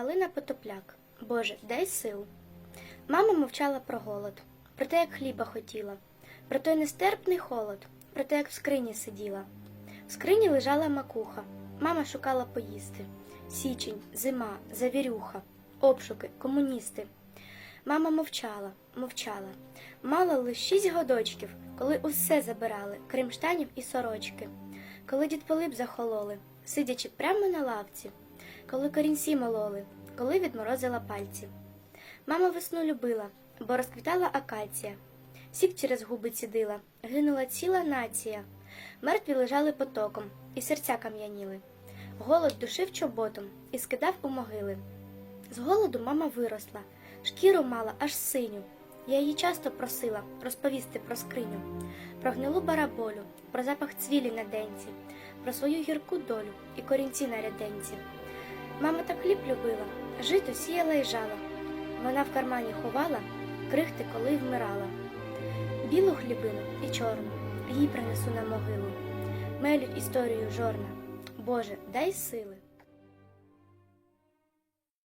Галина Потопляк. Боже, дай сил. Мама мовчала про голод, про те, як хліба хотіла, про той нестерпний холод, про те, як в скрині сиділа. В скрині лежала макуха, мама шукала поїсти. Січень, зима, завірюха, обшуки, комуністи. Мама мовчала, мовчала. Мала лише шість годочків, коли усе забирали, крім штанів і сорочки. Коли дід Пилип захололи, сидячи прямо на лавці, коли корінці мололи, коли відморозила пальці. Мама весну любила, бо розквітала акація. Сік через губи цідила, гинула ціла нація. Мертві лежали потоком, і серця кам'яніли. Голод душив чоботом і скидав у могили. З голоду мама виросла, шкіру мала аж синю. Я її часто просила розповісти про скриню, про гнилу бараболю, про запах цвілі на денці, про свою гірку долю і корінці на ряденці. Мама так хліб любила, жито сіяла і жала. Вона в кармані ховала крихти, коли вмирала. Білу хлібину і чорну їй принесу на могилу. Мелють історію жорна. Боже, дай сили.